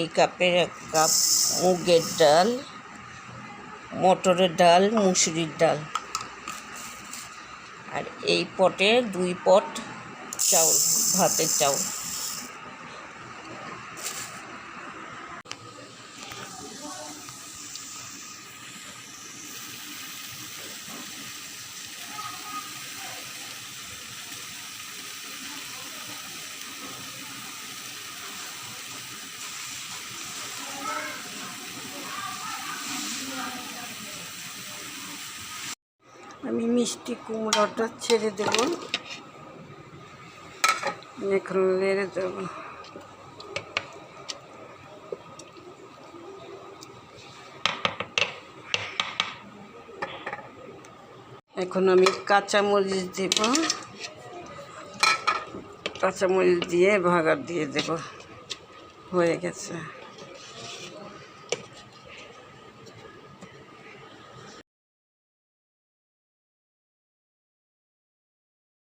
এই কাপের এক কাপ, মুগের ডাল, মটরের ডাল, মুসুরির ডাল। আর এই পটে দুই পট চাউল, ভাতের চাউল। আমি মিষ্টি কুমড়োটা ছেড়ে দেব। এখন লেড়ে দেব। এখন আমি কাঁচামরিচ দেব। কাঁচামরিচ দিয়ে ভাগার দিয়ে দেব। হয়ে গেছে।